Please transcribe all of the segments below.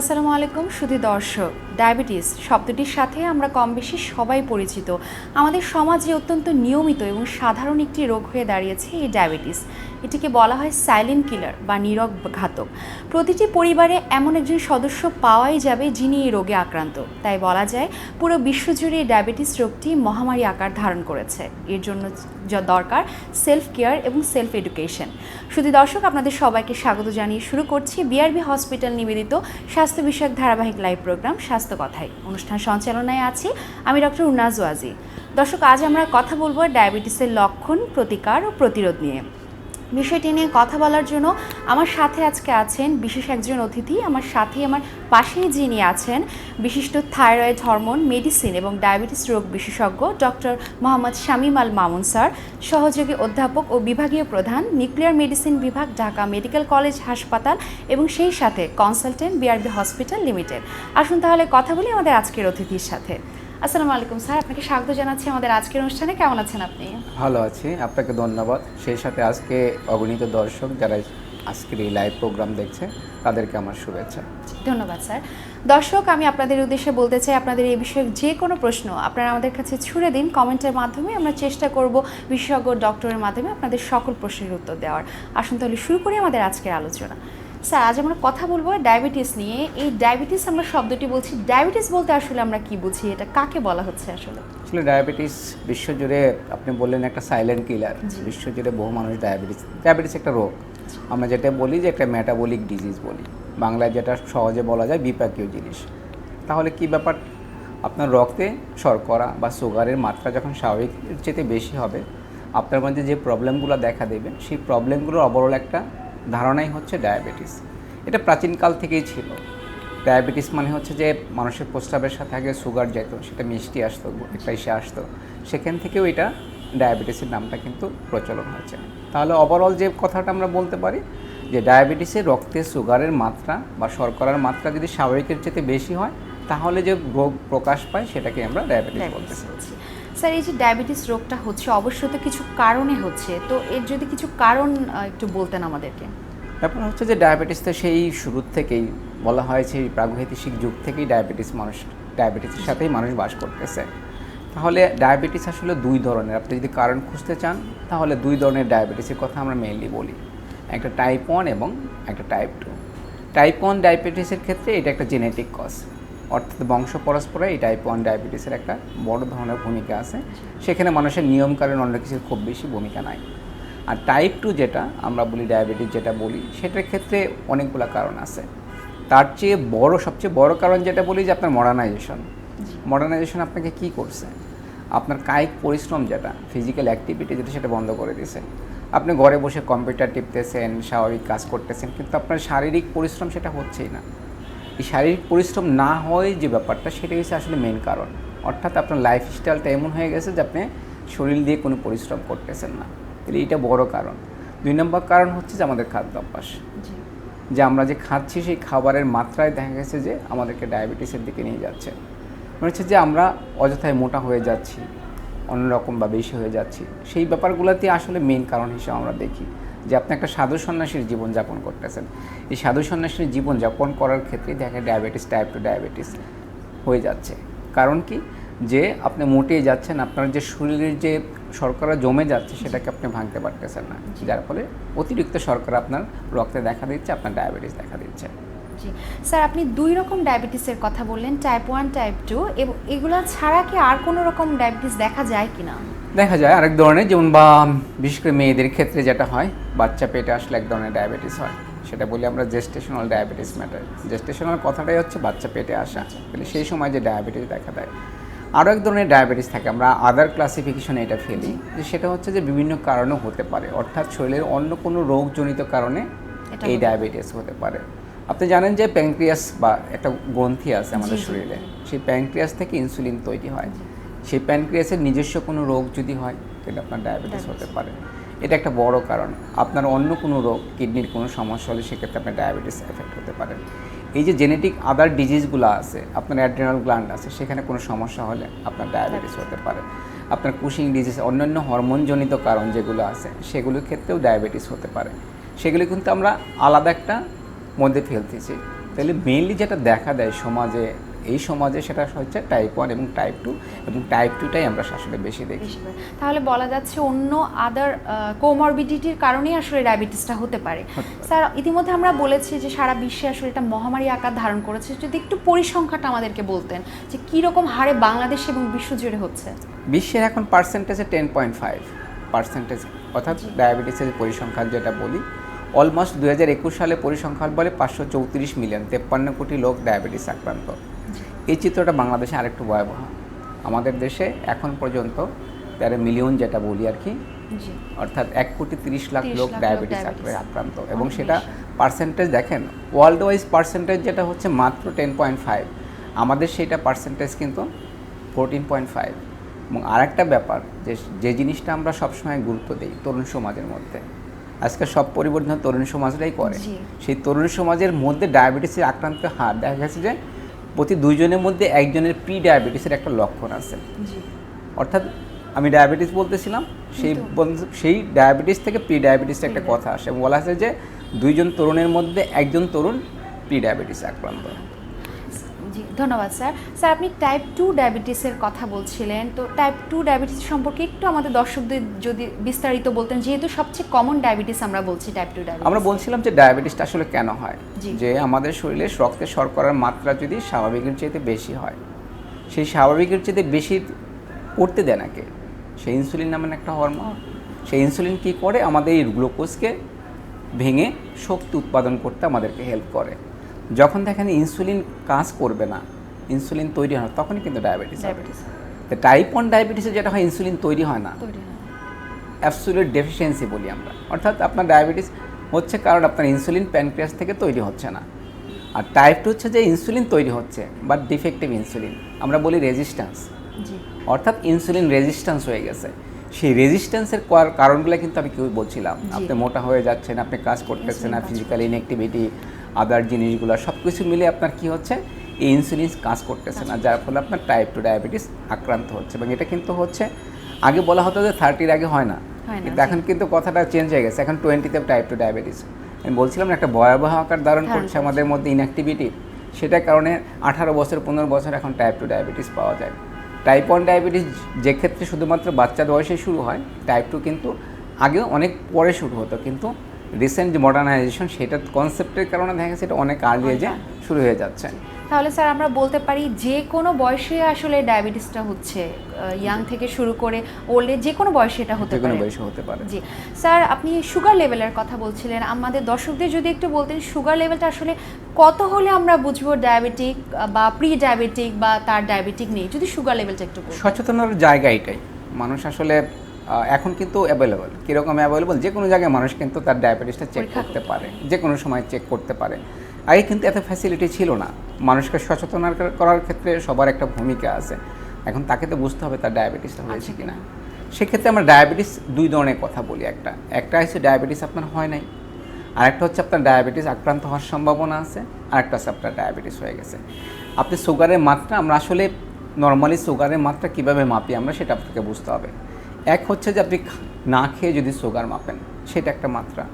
আসসালামু আলাইকুম শুধু দর্শক। ডায়াবেটিস শব্দটির সাথে আমরা কম বেশি সবাই পরিচিত। আমাদের সমাজে অত্যন্ত নিয়মিত এবং সাধারণ একটি রোগ হয়ে দাঁড়িয়েছে এই ডায়াবেটিস। এটিকে বলা হয় সাইলেন্ট কিলার বা নীরব ঘাতক প্রতিটি পরিবারে এমন একজন সদস্য পাওয়াই যাবে যিনি এই রোগে আক্রান্ত। তাই বলা যায়, পুরো বিশ্বজুড়ে ডায়াবেটিস রোগটি মহামারী আকার ধারণ করেছে। এর জন্য যা দরকার সেলফ কেয়ার এবং সেলফ এডুকেশন শুধু দর্শক, আপনাদের সবাইকে স্বাগত জানিয়ে শুরু করছি বিআরবি হসপিটাল নিবেদিত স্বাস্থ্য বিষয়ক ধারাবাহিক লাইভ প্রোগ্রাম কথায় অনুষ্ঠান সঞ্চালনায় আছি আমি ডক্টর উন্নাজ ওয়াজি। দর্শক, আজ আমরা কথা বলব ডায়াবেটিসের লক্ষণ, প্রতিকার ও প্রতিরোধ নিয়ে। বিষয়টি নিয়ে কথা বলার জন্য আমার সাথে আজকে আছেন বিশেষ একজন অতিথি। আমার সাথে আমার পাশেই যিনি আছেন বিশিষ্ট থাইরয়েড হরমোন, মেডিসিন এবং ডায়াবেটিস রোগ বিশেষজ্ঞ ডক্টর মোহাম্মদ শামীম আল মামুন স্যার, সহযোগী অধ্যাপক ও বিভাগীয় প্রধান, নিউক্লিয়ার মেডিসিন বিভাগ, ঢাকা মেডিকেল কলেজ হাসপাতাল এবং সেই সাথে কনসালটেন্ট বিআরবি হসপিটাল লিমিটেড। আসুন তাহলে কথা বলি আমাদের আজকের অতিথির সাথে। আসসালামু আলাইকুম স্যার আপনাকে স্বাগত জানাচ্ছি আমাদের আজকের অনুষ্ঠানে। কেমন আছেন আপনি? ভালো আছি আপনাকে ধন্যবাদ। সেই সাথে আজকে অগণিত দর্শক যারা আজকের এই লাইভ প্রোগ্রাম দেখছে তাদেরকে আমার শুভেচ্ছা। ধন্যবাদ স্যার। দর্শক আমি আপনাদের উদ্দেশ্যে বলতে চাই আপনাদের এই বিষয়ে যে কোনো প্রশ্ন আপনারা আমাদের কাছে ছুড়ে দিন কমেন্টের মাধ্যমে আমরা চেষ্টা করব বিশেষজ্ঞ ডক্টরের মাধ্যমে আপনাদের সকল প্রশ্নের উত্তর দেওয়ার। আসুন তাহলে শুরু করি আমাদের আজকের আলোচনা। স্যার আজ আমরা কথা বলব ডায়াবেটিস নিয়ে। এই ডায়াবেটিস আমরা শব্দটি বলছি। ডায়াবেটিস বলতে আসলে আমরা কি বুঝি? এটা কাকে বলা হচ্ছে আসলে? আসলে ডায়াবেটিস বিশ্বজুড়ে আপনি বললেন একটা সাইলেন্ট কিলার বিশ্বজুড়ে বহু মানুষ ডায়াবেটিস ডায়াবেটিস একটা রোগ। আমরা যেটা বলি যে একটা মেটাবলিক ডিজিজ বলি। বাংলায় যেটা সহজে বলা যায় বিপাকীয় জিনিস। তাহলে কি ব্যাপার? আপনার রক্তে শর্করা বা সুগারের মাত্রা যখন স্বাভাবিক চেয়ে বেশি হবে আপনার মধ্যে যে প্রবলেমগুলো দেখা দেবে সেই প্রবলেমগুলোর অবরল একটা ধারণাই হচ্ছে ডায়াবেটিস। এটা প্রাচীনকাল থেকেই ছিল। ডায়াবেটিস মানে হচ্ছে যে মানুষের প্রস্রাবের সাথে আগে সুগার যেত সেটা মিষ্টি আসতো একটা এসে আসতো। সেখান থেকেও এটা ডায়াবেটিসের নামটা কিন্তু প্রচলন হয়েছে। তাহলে ওভারঅল যে কথাটা আমরা বলতে পারি যে ডায়াবেটিসে রক্তে সুগারের মাত্রা বা শর্করার মাত্রা যদি স্বাভাবিকের চেয়ে বেশি হয় তাহলে যে রোগ প্রকাশ পায় সেটাকে আমরা ডায়াবেটিস বলতেছি। বলছি। স্যার, এই যে ডায়াবেটিস রোগটা হচ্ছে অবশ্যই তো কিছু কারণে হচ্ছে। তো এর যদি কিছু কারণ একটু বলতেন আমাদেরকে। ব্যাপার হচ্ছে যে ডায়াবেটিস তো সেই শুরুর থেকেই বলা হয়েছে এই প্রাগৈতিহাসিক যুগ থেকেই ডায়াবেটিস মানুষ, ডায়াবেটিসের সাথেই মানুষ বাস করতেছে। তাহলে ডায়াবেটিস আসলে দুই ধরনের। আপনি যদি কারণ খুঁজতে চান, তাহলে দুই ধরনের ডায়াবেটিসের কথা আমরা মেইনলি বলি। একটা টাইপ ওয়ান এবং একটা টাইপ টু টাইপ ওয়ান ডায়াবেটিসের ক্ষেত্রে এটা একটা জেনেটিক কজ অর্থাৎ বংশ পরস্পরে এই টাইপ ওয়ান ডায়াবেটিসের একটা বড় ধরনের ভূমিকা আছে। সেখানে মানুষের নিয়ম কারণ অন্য কিছুর খুব বেশি ভূমিকা নাই। আর টাইপ টু যেটা আমরা বলি ডায়াবেটিস যেটা বলি, সেটার ক্ষেত্রে অনেকগুলো কারণ আছে। তার চেয়ে বড়, সবচেয়ে বড় কারণ যেটা বলি যে আপনার মডার্নাইজেশন মডার্নাইজেশন আপনাকে কি করছে? আপনার কায়িক পরিশ্রম যেটা ফিজিক্যাল অ্যাক্টিভিটি যেটা, সেটা বন্ধ করে দিয়েছে আপনি ঘরে বসে কম্পিউটার টিপতেছেন, স্বাভাবিক কাজ করতেছেন, কিন্তু আপনার শারীরিক পরিশ্রম সেটা হচ্ছেই না। এই শারীরিক পরিশ্রম না হয় যে ব্যাপারটা সেটা হচ্ছে আসলে মেন কারণ। অর্থাৎ আপনার লাইফস্টাইলটা এমন হয়ে গেছে যে আপনি শরীর দিয়ে কোনো পরিশ্রম করতেছেন না। তাহলে এটা বড় কারণ। দুই নম্বর কারণ হচ্ছে যে আমাদের খাদ্য অভ্যাস। যে আমরা যে খাচ্ছি সেই খাবারের মাত্রায় দেখা গেছে যে আমাদেরকে ডায়াবেটিসের দিকে নিয়ে যাচ্ছে। মনে হচ্ছে যে আমরা অযথায় মোটা হয়ে যাচ্ছি। অন্যরকম বা বেশি হয়ে যাচ্ছি। সেই ব্যাপারগুলোতে আসলে মেন কারণ হিসেবে আমরা দেখি যে আপনি একটা সাধু সন্ন্যাসীর জীবনযাপন করতেছেন। এই সাধু সন্ন্যাসীর জীবনযাপন করার ক্ষেত্রে দেখা ডায়াবেটিস টাইপ টু ডায়াবেটিস হয়ে যাচ্ছে। কারণ কি? যে আপনি মোটেই যাচ্ছেন, আপনার যে শরীরের যে শর্করা জমে যাচ্ছে সেটাকে আপনি ভাঙতে পারতেছেন না। যার ফলে অতিরিক্ত শর্করা আপনার রক্তে দেখা দিচ্ছে, আপনার ডায়াবেটিস দেখা দিচ্ছে। জি স্যার আপনি দুই রকম ডায়াবেটিসের কথা বললেন টাইপ ওয়ান টাইপ টু এবং এগুলো ছাড়া কি আর কোনো রকম ডায়াবেটিস দেখা যায় কি না দেখা যায় আরেক ধরনের যেমন বা বিশেষ করে মেয়েদের ক্ষেত্রে যেটা হয় বাচ্চা পেটে আসলে এক ধরনের ডায়াবেটিস হয়। সেটা বলি আমরা জেস্টেশনাল ডায়াবেটিস ম্যাটার জেস্টেশনাল কথাটাই হচ্ছে বাচ্চা পেটে আসা। তাহলে সেই সময় যে ডায়াবেটিস দেখা দেয়। আরও এক ধরনের ডায়াবেটিস থাকে আমরা আদার ক্লাসিফিকেশনে এটা ফেলি যে সেটা হচ্ছে যে বিভিন্ন কারণেও হতে পারে। অর্থাৎ শরীরের অন্য কোনো রোগজনিত কারণে এই ডায়াবেটিস হতে পারে। আপনি জানেন যে প্যাঙ্ক্রিয়াস বা একটা গ্রন্থি আছে আমাদের শরীরে সেই প্যাঙ্ক্রিয়াস থেকে ইনসুলিন তৈরি হয়। সেই প্যানক্রিয়াসের নিজস্ব কোনো রোগ যদি হয় তাহলে আপনার ডায়াবেটিস হতে পারে। এটা একটা বড় কারণ। আপনার অন্য কোনো রোগ কিডনির কোনো সমস্যা হলে সেক্ষেত্রে আপনার ডায়াবেটিস এফেক্ট হতে পারে। এই যে জেনেটিক আদার ডিজিজগুলো আছে আপনার অ্যাড্রেনাল গ্ল্যান্ড আছে সেখানে কোনো সমস্যা হলে আপনার ডায়াবেটিস হতে পারে। আপনার কুশিং ডিজিজ অন্যান্য হরমোনজনিত কারণ যেগুলো আছে সেগুলোর ক্ষেত্রেও ডায়াবেটিস হতে পারে। সেগুলো কিন্তু আমরা আলাদা একটা মধ্যে ফেলতেছি। তাহলে মেইনলি যেটা দেখা দেয় সমাজে এই সমাজে সেটা হচ্ছে টাইপ ওয়ান এবং টাইপ টু এবং টাইপ টুটাই আমরা আসলে বেশি দেখি। তাহলে বলা যাচ্ছে অন্য আদার কোমরবিডিটির কারণেই আসলে ডায়াবেটিসটা হতে পারে। স্যার ইতিমধ্যে আমরা বলেছি যে সারা বিশ্বে আসলে এটা মহামারী আকার ধারণ করেছে। যদি একটু পরিসংখ্যাটা আমাদেরকে বলতেন যে কীরকম হারে বাংলাদেশ এবং বিশ্ব বিশ্বজুড়ে হচ্ছে। বিশ্বের এখন পার্সেন্টেজে টেন পয়েন্ট ফাইভ পার্সেন্টেজ অর্থাৎ ডায়াবেটিসের পরিসংখ্যান যেটা বলি অলমোস্ট দু হাজার একুশ সালে পরিসংখ্যান বলে পাঁচশো চৌত্রিশ মিলিয়ন তেপ্পান্ন কোটি লোক ডায়াবেটিস আক্রান্ত। এই চিত্রটা বাংলাদেশে আরেকটু ভয়াবহ। আমাদের দেশে এখন পর্যন্ত তেরো মিলিয়ন যেটা বলি আর কি অর্থাৎ এক কোটি তিরিশ লাখ লোক ডায়াবেটিস আক্রান্ত। এবং সেটা পার্সেন্টেজ দেখেন ওয়ার্ল্ড ওয়াইজ পার্সেন্টেজ যেটা হচ্ছে মাত্র টেন পয়েন্ট ফাইভ আমাদের সেটা পার্সেন্টেজ কিন্তু ফোরটিন পয়েন্ট ফাইভ এবং আরেকটা ব্যাপার যে যে জিনিসটা আমরা সবসময় গুরুত্ব দিই তরুণ সমাজের মধ্যে আজকে সব পরিবর্তন তরুণ সমাজরাই করে। সেই তরুণ সমাজের মধ্যে ডায়াবেটিসের আক্রান্ত হার দেখা গেছে যে প্রতি দুইজনের মধ্যে একজনের প্রি ডায়াবেটিসের একটা লক্ষণ আছে। অর্থাৎ আমি ডায়াবেটিস বলতেছিলাম সেই সেই ডায়াবেটিস থেকে প্রি ডায়াবেটিসের একটা কথা আসে। বলা আছে যে দুইজন তরুণের মধ্যে একজন তরুণ প্রি ডায়াবেটিস আক্রান্ত। ধন্যবাদ স্যার। স্যার আপনি টাইপ টু ডায়াবেটিসের কথা বলছিলেন। তো টাইপ টু ডায়াবেটিস সম্পর্কে একটু আমাদের দর্শকদের যদি বিস্তারিত বলতেন যেহেতু সবচেয়ে কমন ডায়াবেটিস আমরা বলছি টাইপ টু ডায়াবেটিস আমরা বলছিলাম যে ডায়াবেটিসটা আসলে কেন হয়। যে আমাদের শরীরে রক্তে শর্করার মাত্রা যদি স্বাভাবিকের চাইতে বেশি হয় সেই স্বাভাবিকের চাইতে বেশি করতে দেয় নাকে সেই ইনসুলিন নামের একটা হরমোন সেই ইনসুলিন কী করে? আমাদের এই গ্লুকোজকে ভেঙে শক্তি উৎপাদন করতে আমাদেরকে হেল্প করে। যখন দেখেন ইনসুলিন কাজ করবে না ইনসুলিন তৈরি হয় না, তখনই কিন্তু ডায়াবেটিস হবে। ডায়াবেটিস তো টাইপ ওয়ান ডায়াবেটিসে যেটা হয় ইনসুলিন তৈরি হয় না। অ্যাবসুলেট ডেফিসিয়েন্সি বলি আমরা। অর্থাৎ আপনার ডায়াবেটিস হচ্ছে কারণ আপনার ইনসুলিন প্যানক্রিয়াস থেকে তৈরি হচ্ছে না। আর টাইপ টু হচ্ছে যে ইনসুলিন তৈরি হচ্ছে বাট ডিফেক্টিভ ইনসুলিন আমরা বলি রেজিস্ট্যান্স জি। অর্থাৎ ইনসুলিন রেজিস্ট্যান্স হয়ে গেছে। সেই রেজিস্ট্যান্সের কারণগুলো কিন্তু আমি কেউ বলছিলাম। আপনি মোটা হয়ে যাচ্ছেন আপনি কাজ করতেছেন না ফিজিক্যাল ইনঅ্যাক্টিভিটি আদার জিনিসগুলো সব কিছু মিলে আপনার কি হচ্ছে? এই ইনসুলিন কাজ করতেছে না যার ফলে আপনার টাইপ টু ডায়াবেটিস আক্রান্ত হচ্ছে এবং এটা কিন্তু হচ্ছে আগে বলা হতো যে থার্টির আগে হয় না। কিন্তু এখন কিন্তু কথাটা চেঞ্জ হয়ে গেছে এখন টোয়েন্টিতে টাইপ টু ডায়াবেটিস আমি বলছিলাম একটা ভয়াবহ আকার ধারণ ধারণ করছে আমাদের মধ্যে ইনঅ্যাক্টিভিটি সেটার কারণে আঠারো বছর পনেরো বছর এখন টাইপ টু ডায়াবেটিস পাওয়া যায়। টাইপ ওয়ান ডায়াবেটিস যে ক্ষেত্রে শুধুমাত্র বাচ্চার বয়সে শুরু হয় টাইপ টু কিন্তু আগেও অনেক পরে শুরু হতো কিন্তু রিসেন্ট যে মডার্নাইজেশন সেটা কনসেপ্টের কারণে দেখা গেছে এটা অনেক আর্লি অনেক এজে শুরু হয়ে যাচ্ছে। তাহলে স্যার আমরা বলতে পারি যে কোনো বয়সে আসলে ডায়াবেটিসটা হচ্ছে ইয়াং থেকে শুরু করে ওল্ডে যে কোনো বয়সে এটা হতে পারে। বয়সে হতে পারে। জি। স্যার আপনি সুগার লেভেলের কথা বলছিলেন। আমাদের দর্শকদের যদি একটু বলতেন সুগার লেভেলটা আসলে কত হলে আমরা বুঝব ডায়াবেটিক বা প্রি ডায়াবেটিক বা তার ডায়াবেটিক নেই? যদি সুগার লেভেলটা একটু সচেতনার জায়গা এটাই। মানুষ আসলে এখন কিন্তু অ্যাভেলেবল কীরকম অ্যাভেলেবল যে কোনো জায়গায় মানুষ কিন্তু তার ডায়াবেটিসটা চেক করতে পারে যে কোনো সময় চেক করতে পারে। আগে কিন্তু এত ফ্যাসিলিটি ছিল না। মানুষকে সচেতন করার ক্ষেত্রে সবার একটা ভূমিকা আছে। এখন তাকে তো বুঝতে হবে তার ডায়াবেটিসটা হয়েছে কিনা। কিনা। সেক্ষেত্রে আমরা ডায়াবেটিস দুই ধরনের কথা বলি একটা। একটা হচ্ছে ডায়াবেটিস আপনার হয় নাই। আরেকটা হচ্ছে আপনার ডায়াবেটিস আক্রান্ত হওয়ার সম্ভাবনা আছে। আরেকটা হচ্ছে আপনার ডায়াবেটিস হয়ে গেছে। আপনি সুগারের মাত্রা আমরা আসলে নর্মালি সুগারের মাত্রা কীভাবে মাপি আমরা সেটা আপনাকে বুঝতে হবে। এক হচ্ছে যে আপনি না খেয়ে যদি সুগার মাপেন, সেটা একটা মাত্রা।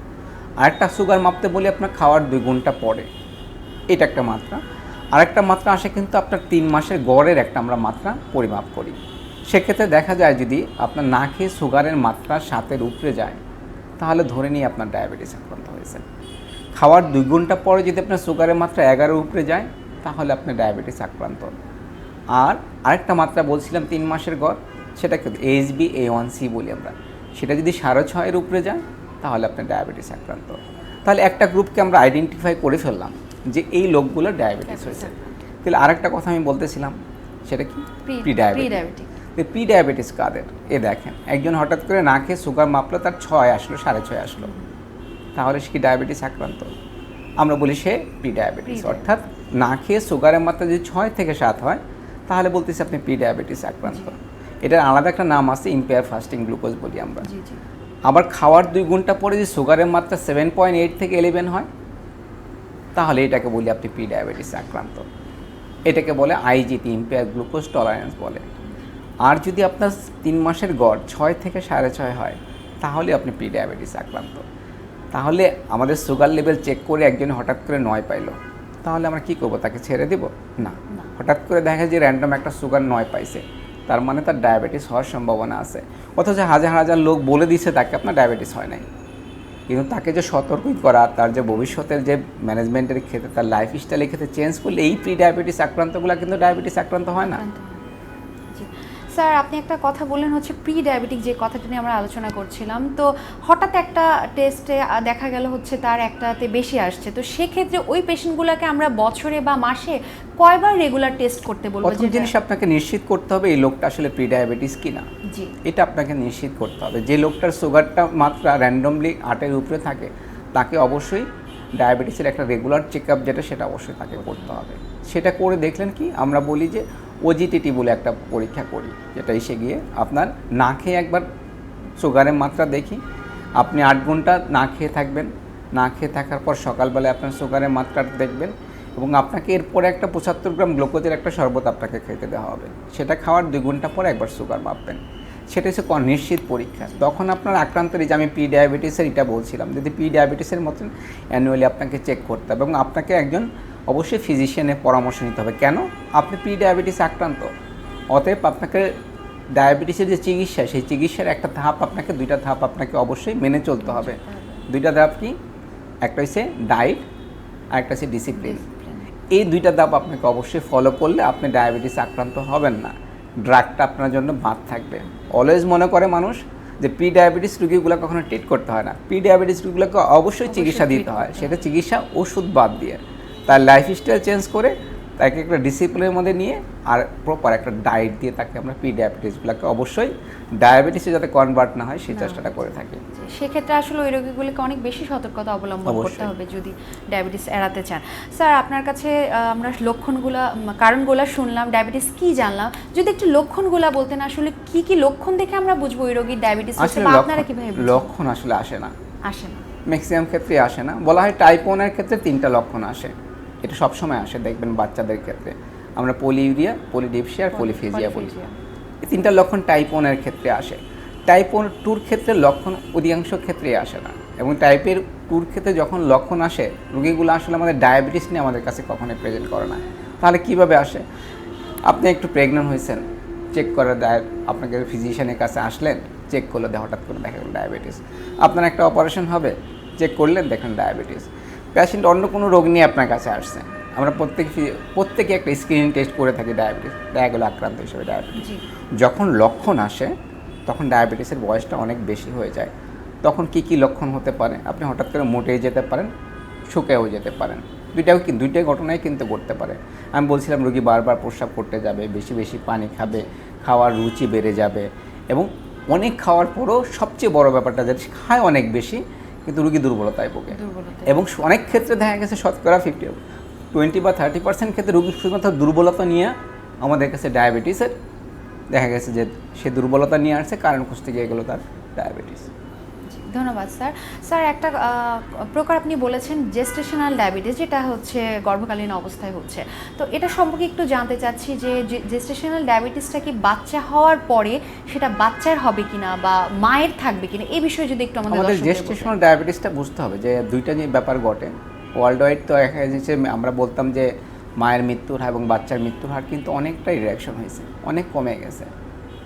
আরেকটা সুগার মাপতে বলি আপনার খাওয়ার দুই ঘণ্টা পরে, এটা একটা মাত্রা। আরেকটা মাত্রা আসে কিন্তু আপনার তিন মাসের গড়ের একটা আমরা মাত্রা পরিমাপ করি। সেক্ষেত্রে দেখা যায় যদি আপনার না খেয়ে সুগারের মাত্রা সাতের উপরে যায়, তাহলে ধরে নিয়ে আপনার ডায়াবেটিস আক্রান্ত হয়েছে খাওয়ার দুই ঘণ্টা পরে যদি আপনার সুগারের মাত্রা এগারোর উপরে যায়, তাহলে আপনার ডায়াবেটিস আক্রান্ত। আর আরেকটা মাত্রা বলছিলাম তিন মাসের গড় সেটা কিন্তু এইচবি এ ওয়ান সি বলি আমরা। সেটা যদি সাড়ে ছয়ের উপরে যায় তাহলে আপনার ডায়াবেটিস আক্রান্ত। তাহলে একটা গ্রুপকে আমরা আইডেন্টিফাই করে ফেললাম যে এই লোকগুলোর ডায়াবেটিস হয়েছে। তাহলে আরেকটা কথা আমি বলতেছিলাম সেটা কি? Pre diabetes diabetic pre diabetes কাদের? এ দেখেন একজন হঠাৎ করে না খেয়ে সুগার মাপলো তার ছয় আসলো সাড়ে ছয় আসলো। তাহলে সে কি ডায়াবেটিস আক্রান্ত? আমরা বলি সে প্রি ডায়াবেটিস অর্থাৎ না খেয়ে সুগারের মাত্রা যদি ছয় থেকে সাত হয় তাহলে বলতেছি আপনি প্রি ডায়াবেটিস আক্রান্ত এটার আলাদা একটা নাম আছে ইম্পেয়ার ফাস্টিং গ্লুকোজ বলি আমরা। আবার খাওয়ার দুই ঘণ্টা পরে যে সুগারের মাত্রা সেভেন পয়েন্ট এইট থেকে ইলেভেন হয় তাহলে এটাকে বলি আপনি প্রি ডায়াবেটিস আক্রান্ত। এটাকে বলে আইজিটি ইম্পেয়ার গ্লুকোজ টলারেন্স বলে। আর যদি আপনার তিন মাসের গড় ছয় থেকে সাড়ে ছয় হয় তাহলে আপনি প্রি ডায়াবেটিস আক্রান্ত। তাহলে আমাদের সুগার লেভেল চেক করে একজন হঠাৎ করে নয় পাইলো। তাহলে আমরা কি করব তাকে ছেড়ে দেব? না। না। হঠাৎ করে দেখা যায় যে র্যান্ডম একটা সুগার নয় পাইছে। তার মানে তার ডায়াবেটিস হওয়ার সম্ভাবনা আছে। অথচ হাজার হাজার লোক বলে দিছে তাকে আপনার ডায়াবেটিস হয় নাই। কিন্তু তাকে যে সতর্কই করা, তার যে ভবিষ্যতের যে ম্যানেজমেন্টের ক্ষেত্রে, তার লাইফ স্টাইলের ক্ষেত্রে চেঞ্জ করলে এই প্রি ডায়াবেটিস আক্রান্তগুলো কিন্তু ডায়াবেটিস আক্রান্ত হয় না। স্যার আপনি একটা কথা বললেন হচ্ছে প্রি ডায়াবেটিক যে কথাটা নিয়ে আমরা আলোচনা করছিলাম। তো হঠাৎ একটা টেস্টে দেখা গেল হচ্ছে তার একটাতে বেশি আসছে। তো সেক্ষেত্রে ওই পেশেন্টগুলোকে আমরা বছরে বা মাসে কয়বার রেগুলার টেস্ট করতে বলব প্রথম জিনিস আপনাকে নিশ্চিত করতে হবে এই লোকটা আসলে প্রি ডায়াবেটিস কিনা। জি। এটা আপনাকে নিশ্চিত করতে হবে। যে লোকটার সুগারটা মাত্রা র্যান্ডমলি আটের উপরে থাকে তাকে অবশ্যই ডায়াবেটিসের একটা রেগুলার চেক আপ যেটা সেটা অবশ্যই তাকে করতে হবে। সেটা করে দেখলেন কি? আমরা বলি যে ওজিটিটি বলে একটা পরীক্ষা করি, যেটা এসে গিয়ে আপনার না খেয়ে একবার সুগারের মাত্রা দেখি। আপনি আট ঘণ্টা না খেয়ে থাকবেন, না খেয়ে থাকার পর সকালবেলায় আপনার সুগারের মাত্রাটা দেখবেন এবং আপনাকে এরপরে একটা পঁচাত্তর গ্রাম গ্লুকোজের একটা শরবত আপনাকে খেতে দেওয়া হবে। সেটা খাওয়ার দুই ঘণ্টা পরে একবার সুগার মাপবেন। সেটা হচ্ছে নিশ্চিত পরীক্ষা। তখন আপনার আক্রান্ত যে আমি পি ডায়াবেটিসের এটা বলছিলাম, যদি পি ডায়াবেটিসের মতন অ্যানুয়ালি আপনাকে চেক করতে হবে এবং আপনাকে একজন অবশ্যই ফিজিশিয়ানের পরামর্শ নিতে হবে। কেন? আপনি পি ডায়াবেটিস আক্রান্ত। অতএব আপনাকে ডায়াবেটিসের যে চিকিৎসা সেই চিকিৎসার একটা ধাপ আপনাকে দুইটা ধাপ আপনাকে অবশ্যই মেনে চলতে হবে। দুইটা ধাপ কি? একটা হচ্ছে ডায়েট আর একটা হচ্ছে ডিসিপ্লিন এই দুইটা ধাপ আপনাকে অবশ্যই ফলো করলে আপনি ডায়াবেটিস আক্রান্ত হবেন না। ড্রাগটা আপনার জন্য বাদ থাকবে। অলওয়েজ মনে করে মানুষ যে প্রি ডায়াবেটিস রুগীগুলো কখনো ট্রিট করতে হয় না। প্রি ডায়াবেটিস রুগীগুলোকে অবশ্যই চিকিৎসা দিতে হয়। সেটা চিকিৎসা ওষুধ বাদ দিয়ে। তার লাইফস্টাইল চেঞ্জ করে তাকে একটা ডিসিপ্লিনের মধ্যে নিয়ে আর প্রপার একটা ডায়েট দিয়ে তাকে আমরা প্রি ডায়াবেটিসগুলোকে অবশ্যই ডায়াবেটিসে যাতে কনভার্ট না হয় সেই চেষ্টাটা করে থাকি। সেক্ষেত্রে আসলে ওই রোগীগুলিকে অনেক বেশি সতর্কতা অবলম্বন করতে হবে যদি ডায়াবেটিস এড়াতে চান। স্যার আপনার কাছে আমরা লক্ষণগুলা কারণগুলা শুনলাম ডায়াবেটিস কি জানলাম? যদি একটু লক্ষণগুলা বলতেন আসলে কি কি লক্ষণ দেখে আমরা বুঝব ওই রোগীর ডায়াবেটিস আসলে আপনারা কীভাবে? লক্ষণ আসলে আসে না। আসে না। ম্যাক্সিমাম ক্ষেত্রে আসে না। বলা হয় টাইপ ওয়ানের ক্ষেত্রে তিনটা লক্ষণ আসে। এটা সবসময় আসে দেখবেন বাচ্চাদের ক্ষেত্রে। আমরা পলি পলিউরিয়া পলিডিপসিয়া আর পলিফেজিয়া বলি। এই তিনটা লক্ষণ টাইপ ওয়ানের ক্ষেত্রে আসে। টাইপ ওয়ান টুর ক্ষেত্রে লক্ষণ অধিকাংশ ক্ষেত্রেই আসে না। এবং টাইপের টুর ক্ষেত্রে যখন লক্ষণ আসে রোগীগুলো আসলে আমাদের ডায়াবেটিস নিয়ে আমাদের কাছে কখনোই প্রেজেন্ট করে না। তাহলে কীভাবে আসে? আপনি একটু প্রেগনেন্ট হয়েছেন চেক করার দায় আপনাকে ফিজিশিয়ানের কাছে আসলেন চেক করলে দেয় হঠাৎ করে দেখা গেল ডায়াবেটিস আপনার একটা অপারেশন হবে চেক করলেন দেখেন ডায়াবেটিস পেশেন্ট অন্য কোনো রোগ নিয়ে আপনার কাছে আসছে? আমরা প্রত্যেক প্রত্যেকে একটা স্ক্রিনিং টেস্ট করে থাকি ডায়াবেটিস দেখা গেলো আক্রান্ত হিসেবে ডায়াবেটিস। যখন লক্ষণ আসে তখন ডায়াবেটিসের বয়সটা অনেক বেশি হয়ে যায়। তখন কি কি লক্ষণ হতে পারে? আপনি হঠাৎ করে মোটে যেতে পারেন শুকেও যেতে পারেন। দুইটাও কি দুইটাই ঘটনাই কিন্তু ঘটতে পারে। আমি বলছিলাম রোগী বারবার প্রস্রাব করতে যাবে বেশি বেশি পানি খাবে খাওয়ার রুচি বেড়ে যাবে এবং অনেক খাওয়ার পরও সবচেয়ে বড় ব্যাপারটা যে খায় অনেক বেশি কিন্তু রুগী দুর্বলতায় ভোগে। এবং অনেক ক্ষেত্রে দেখা গেছে শতকরা ফিফটি টোয়েন্টি বা থার্টি পার্সেন্ট ক্ষেত্রে রুগী শুধুমাত্র দুর্বলতা নিয়ে আমাদের কাছে ডায়াবেটিসের দেখা গেছে যে সে দুর্বলতা নিয়ে আসছে কারণ খুঁজতে গিয়ে গেলো তার ডায়াবেটিস ধন্যবাদ স্যার। স্যার একটা প্রকার আপনি বলেছেন জেস্টেশনাল ডায়াবেটিস যেটা হচ্ছে গর্ভকালীন অবস্থায় হচ্ছে। তো এটা সম্পর্কে একটু জানতে চাচ্ছি যে জেস্টেশনাল ডায়াবেটিসটা কি বাচ্চা হওয়ার পরে সেটা বাচ্চার হবে কিনা বা মায়ের থাকবে কিনা এই বিষয়ে যদি একটু আমাদের। জেস্টেশনাল ডায়াবেটিসটা বুঝতে হবে যে দুইটা যে ব্যাপার ঘটে। ওয়ার্ল্ড ওয়াইড তো দেখা যাচ্ছে আমরা বলতাম যে মায়ের মৃত্যুর হার এবং বাচ্চার মৃত্যুর হার কিন্তু অনেকটাই রিয়াকশন হয়েছে অনেক কমে গেছে।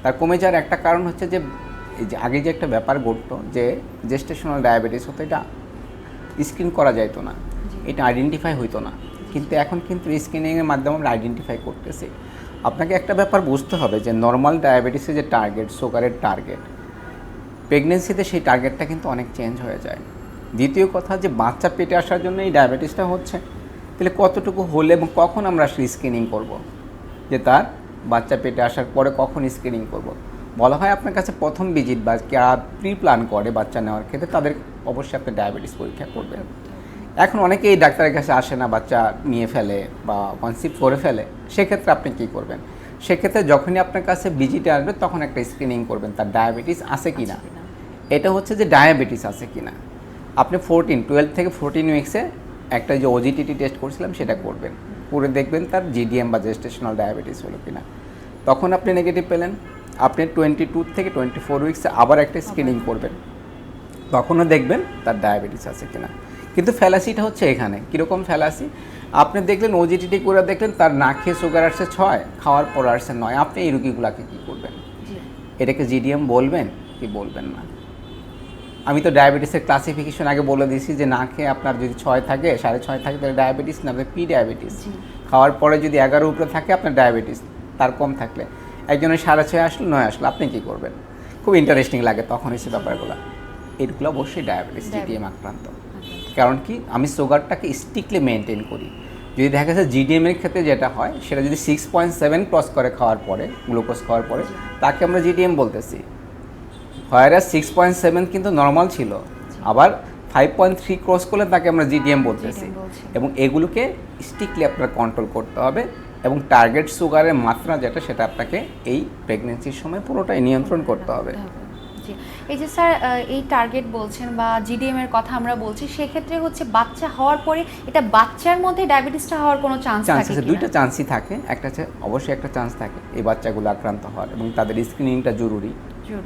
তার কমে যাওয়ার একটা কারণ হচ্ছে যে এই যে আগে যে একটা ব্যাপার ঘটতো যে জেস্টেশনাল ডায়াবেটিস হতো এটা স্ক্রিন করা যাইতো না। এটা আইডেন্টিফাই হইতো না। কিন্তু এখন কিন্তু স্ক্রিনিংয়ের মাধ্যমে আমরা আইডেন্টিফাই করতেছি। আপনাকে একটা ব্যাপার বুঝতে হবে যে নর্মাল ডায়াবেটিসের যে টার্গেট সুগারের টার্গেট প্রেগনেন্সিতে সেই টার্গেটটা কিন্তু অনেক চেঞ্জ হয়ে যায়। দ্বিতীয় কথা যে বাচ্চা পেটে আসার জন্য এই ডায়াবেটিসটা হচ্ছে তাহলে কতটুকু হলে এবং কখন আমরা আসলে স্ক্রিনিং করব। যে তার বাচ্চা পেটে আসার পরে কখন স্ক্রিনিং করব। বলা হয় আপনার কাছে প্রথম ভিজিট বা যারা প্রি প্ল্যান করে বাচ্চা নেওয়ার ক্ষেত্রে তাদের অবশ্যই আপনি ডায়াবেটিস পরীক্ষা করবেন। এখন অনেকেই ডাক্তারের কাছে আসে না বাচ্চা নিয়ে ফেলে বা কনসিভ করে ফেলে। সেক্ষেত্রে আপনি কী করবেন? সেক্ষেত্রে যখনই আপনার কাছে ভিজিটে আসবে তখন একটা স্ক্রিনিং করবেন তার ডায়াবেটিস আছে কি না? এটা হচ্ছে যে ডায়াবেটিস আছে কি না? আপনি ফোরটিন টুয়েলভ থেকে ফোরটিন উইক্সে একটা যে ওজিটিটি টেস্ট করছিলাম সেটা করবেন। করে দেখবেন তার জিডিএম বা জেস্টেশনাল ডায়াবেটিস হলো কিনা তখন আপনি নেগেটিভ পেলেন। আপনি টোয়েন্টি টু থেকে টোয়েন্টি ফোর উইক্সে আবার একটা স্ক্রিনিং করবেন। তখনও দেখবেন তার ডায়াবেটিস আছে কিনা। কিন্তু ফ্যালাসিটা হচ্ছে এখানে। কীরকম ফ্যালাসি আপনি দেখলেন ওজিটিটি করে দেখলেন তার না খেয়ে সুগার আসছে ছয় খাওয়ার পর আসছে নয়। আপনি এই রুগীগুলাকে কী করবেন? এটাকে জিডিএম বলবেন কি বলবেন না? আমি তো ডায়াবেটিসের ক্লাসিফিকেশন আগে বলে দিয়েছি যে না খেয়ে আপনার যদি ছয় থাকে সাড়ে ছয় থাকে তাহলে ডায়াবেটিস না আপনার পি ডায়াবেটিস খাওয়ার পরে যদি এগারো উপরে থাকে আপনার ডায়াবেটিস তার কম থাকলে। একজনের সাড়ে ছয় আসলো নয় আসলো আপনি কি করবেন? খুব ইন্টারেস্টিং লাগে তখন এসে ব্যাপারগুলো। এগুলো অবশ্যই ডায়াবেটিস জিডিএম আক্রান্ত কারণ কি? আমি সুগারটাকে স্ট্রিক্টলি মেনটেন করি। যদি দেখা যাচ্ছে জিডিএম এর ক্ষেত্রে যেটা হয় সেটা যদি সিক্স পয়েন্ট সেভেন ক্রস করে খাওয়ার পরে গ্লুকোজ খাওয়ার পরে তাকে আমরা জিডিএম বলতেছি। হোয়ারাস সিক্স পয়েন্ট সেভেন কিন্তু নর্মাল ছিল। আবার ফাইভ পয়েন্ট থ্রি ক্রস করলে তাকে আমরা জিডিএম বলতেছি। এবং এগুলোকে স্ট্রিক্টলি আপনার কন্ট্রোল করতে হবে। এবং টার্গেট সুগারের মাত্রা যেটা সেটা আপনাকে এই প্রেগনেন্সির সময় পুরোটাই নিয়ন্ত্রণ করতে হবে। এই যে স্যার এই টার্গেট বলছেন বা জিডিএম এর কথা আমরা বলছি সেক্ষেত্রে হচ্ছে বাচ্চা হওয়ার পরে এটা বাচ্চার মধ্যে ডায়াবেটিসটা হওয়ার কোনো চান্স থাকে? দুইটা চান্সই থাকে। একটা হচ্ছে অবশ্যই একটা চান্স থাকে এই বাচ্চাগুলো আক্রান্ত হওয়ার এবং তাদের স্ক্রিনিংটা জরুরি।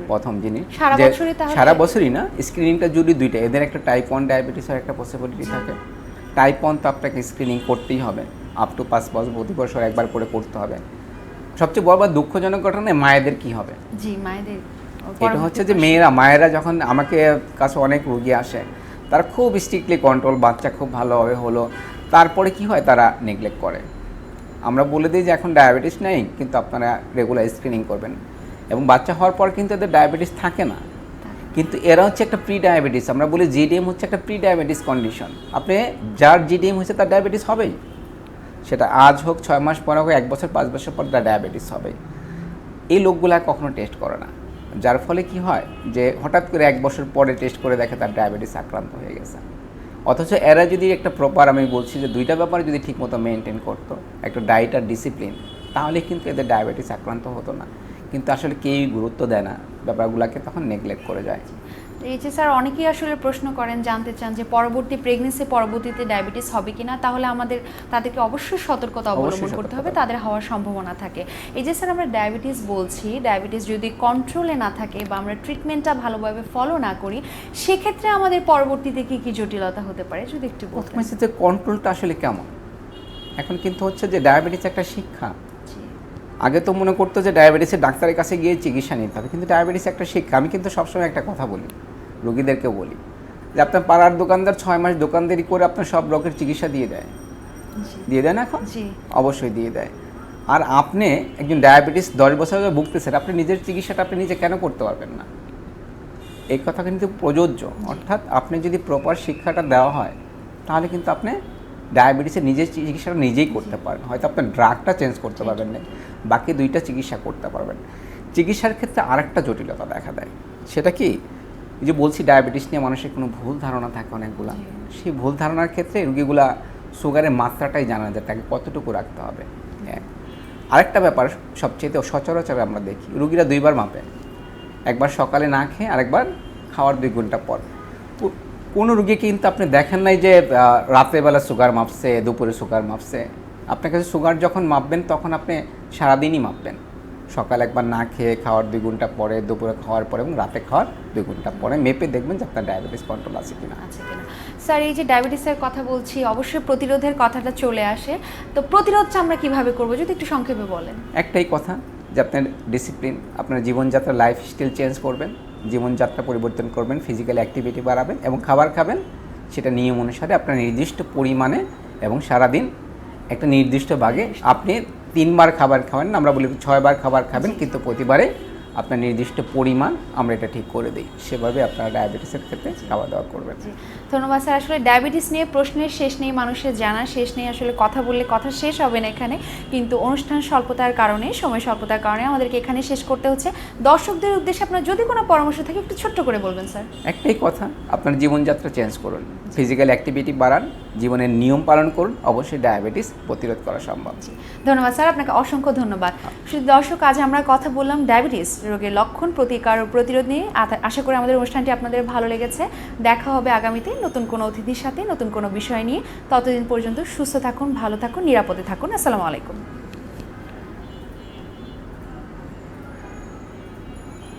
প্রথম জিনিস। সারা বছরই তাহলে- সারা বছরই না স্ক্রিনিংটা জরুরি দুইটা। এদের একটা টাইপ ওয়ান ডায়াবেটিসের একটা পসিবিলিটি থাকে। টাইপ ওয়ান তো আপনাকে স্ক্রিনিং করতেই হবে। আপ টু পাঁচ বছর প্রতি বছর একবার করে করতে হবে। সবচেয়ে বড় বা দুঃখজনক ঘটনা মায়েদের কি হবে? জি মায়েদের। এটা হচ্ছে যে মেয়েরা মায়েরা যখন আমাকে কাছে অনেক রুগী আসে তারা খুব স্ট্রিক্টলি কন্ট্রোল বাচ্চা খুব ভালোভাবে হলো তারপরে কি হয় তারা নেগলেক্ট করে। আমরা বলে দিই যে এখন ডায়াবেটিস নেই কিন্তু আপনারা রেগুলার স্ক্রিনিং করবেন। এবং বাচ্চা হওয়ার পর কিন্তু এদের ডায়াবেটিস থাকে না। কিন্তু এরা হচ্ছে একটা প্রি ডায়াবেটিস আমরা বলি জিডিএম হচ্ছে একটা প্রি ডায়াবেটিস কন্ডিশন আপনি যার জিডিএম হয়েছে তার ডায়াবেটিস হবেই। সেটা আজ হোক, ছয় মাস পর হোক, এক বছর, পাঁচ বছর পর তার ডায়াবেটিস হবে। এই লোকগুলা কখনো টেস্ট করে না। যার ফলে কি হয় যে, হঠাৎ করে এক বছর পরে টেস্ট করে দেখে তার ডায়াবেটিস আক্রান্ত হয়ে গেছে। অথচ এরা যদি একটা প্রপার আমি বলছি যে, দুইটা ব্যাপারে যদি ঠিকমতো মেনটেন করতো, একটা ডায়েট আর ডিসিপ্লিন তাহলে কিন্তু এদের ডায়াবেটিস আক্রান্ত হতো না। কিন্তু আসলে কেউই গুরুত্ব দেয় না। ব্যাপারগুলোকে তখন নেগলেক্ট করে যায়। এই যে স্যার অনেকেই আসলে প্রশ্ন করেন জানতে চান যে পরবর্তী প্রেগনেন্সি পরবর্তীতে ডায়াবেটিস হবে কিনা তাহলে আমাদের তাদেরকে অবশ্যই সতর্কতা অবলম্বন অবশ্যই করতে হবে তাদের হওয়ার সম্ভাবনা থাকে। এই যে স্যার আমরা ডায়াবেটিস বলছি ডায়াবেটিস যদি কন্ট্রোলে না থাকে বা আমরা ট্রিটমেন্টটা ভালোভাবে ফলো না করি সেক্ষেত্রে আমাদের পরবর্তীতে কী কী জটিলতা হতে পারে? যদি একটু যে কন্ট্রোলটা আসলে কেমন? এখন কিন্তু হচ্ছে যে ডায়াবেটিস একটা শিক্ষা। আগে তো মনে করতো যে ডায়াবেটিসের ডাক্তারের কাছে গিয়ে চিকিৎসা নিতে হবে কিন্তু ডায়াবেটিস একটা শিক্ষা। আমি কিন্তু সবসময় একটা কথা বলি রোগীদেরকে বলি যে আপনার পাড়ার দোকানদার ছয় মাস দোকানদারি করে আপনার সব রোগের চিকিৎসা দিয়ে দেয়। দিয়ে দেয় না এখন? জি। অবশ্যই দিয়ে দেয়। আর আপনি একজন ডায়াবেটিস দশ বছর ধরে ভুগতেছেন আপনি নিজের চিকিৎসাটা আপনি নিজে কেন করতে পারবেন না? এই কথা কিন্তু প্রযোজ্য। অর্থাৎ আপনি যদি প্রপার শিক্ষাটা দেওয়া হয় তাহলে কিন্তু আপনি ডায়াবেটিসের নিজের চিকিৎসাটা নিজেই করতে পারেন হয়তো আপনার ড্রাগটা চেঞ্জ করতে পারবেন না বাকি দুইটা চিকিৎসা করতে পারবেন। চিকিৎসার ক্ষেত্রে আরেকটা জটিলতা দেখা দেয়। সেটা কি? যে বলছি ডায়াবেটিস নিয়ে মানুষের কোনো ভুল ধারণা থাকে অনেকগুলা। সেই ভুল ধারণার ক্ষেত্রে রুগীগুলা সুগারের মাত্রাটাই জানা যায় তাকে কতটুকু রাখতে হবে। এক আরেকটা ব্যাপার সবচেয়ে সচরাচর আমরা দেখি রুগীরা দুইবার মাপে। একবার সকালে না খেয়ে আরেকবার খাওয়ার দুই ঘণ্টা পর। কোনো রুগী কিন্তু আপনি দেখেন নাই যে রাত্রেবেলা সুগার মাপছে দুপুরে সুগার মাপছে। আপনার কাছে সুগার যখন মাপবেন তখন আপনি সারাদিনই মাপবেন। সকাল একবার না খেয়ে খাওয়ার দুই ঘণ্টা পরে দুপুরে খাওয়ার পরে এবং রাতে খাওয়ার দুই ঘণ্টা পরে মেপে দেখবেন যে আপনার ডায়াবেটিস কন্ট্রোল আছে কিনা। আছে কিনা। স্যার এই যে ডায়াবেটিসের কথা বলছি অবশ্যই প্রতিরোধের কথাটা চলে আসে। তো প্রতিরোধটা আমরা কীভাবে করব যদি একটু সংক্ষেপে বলেন। একটাই কথা যে আপনার ডিসিপ্লিন আপনার জীবনযাত্রা লাইফ স্টাইল চেঞ্জ করবেন জীবনযাত্রা পরিবর্তন করবেন ফিজিক্যাল অ্যাক্টিভিটি বাড়াবেন এবং খাবার খাবেন সেটা নিয়ম অনুসারে আপনার নির্দিষ্ট পরিমাণে এবং সারাদিন একটা নির্দিষ্ট ভাগে আপনি তিনবার খাবার খাবেন না আমরা বলি ছয়বার খাবার খাবেন কিন্তু প্রতিবারে আপনার নির্দিষ্ট পরিমাণ আমরা এটা ঠিক করে দিই। সেভাবে আপনারা ডায়াবেটিসের ক্ষেত্রে খাওয়া দাওয়া করবেন। ধন্যবাদ স্যার। আসলে ডায়াবেটিস নিয়ে প্রশ্নের শেষ নেই মানুষের জানা শেষ নেই আসলে কথা বললে কথা শেষ হবে না এখানে। কিন্তু অনুষ্ঠান স্বল্পতার কারণে সময় স্বল্পতার কারণে আমাদেরকে এখানে শেষ করতে হচ্ছে। দর্শকদের উদ্দেশ্যে আপনার যদি কোনো পরামর্শ থাকে একটু ছোট্ট করে বলবেন স্যার। একটাই কথা আপনার জীবনযাত্রা চেঞ্জ করুন। ফিজিক্যাল অ্যাক্টিভিটি বাড়ান জীবনের নিয়ম পালন করুন অবশ্যই ডায়াবেটিস প্রতিরোধ করা সম্ভব। ধন্যবাদ স্যার আপনাকে অসংখ্য ধন্যবাদ। শুধু দর্শক আজ আমরা কথা বললাম ডায়াবেটিস রোগের লক্ষণ প্রতিকার ও প্রতিরোধ নিয়ে। আশা করি আমাদের অনুষ্ঠানটি আপনাদের ভালো লেগেছে। দেখা হবে আগামীতে নতুন কোনো অতিথির সাথে নতুন কোনো বিষয় নিয়ে। ততদিন পর্যন্ত সুস্থ থাকুন ভালো থাকুন নিরাপদে থাকুন। আসসালামু আলাইকুম।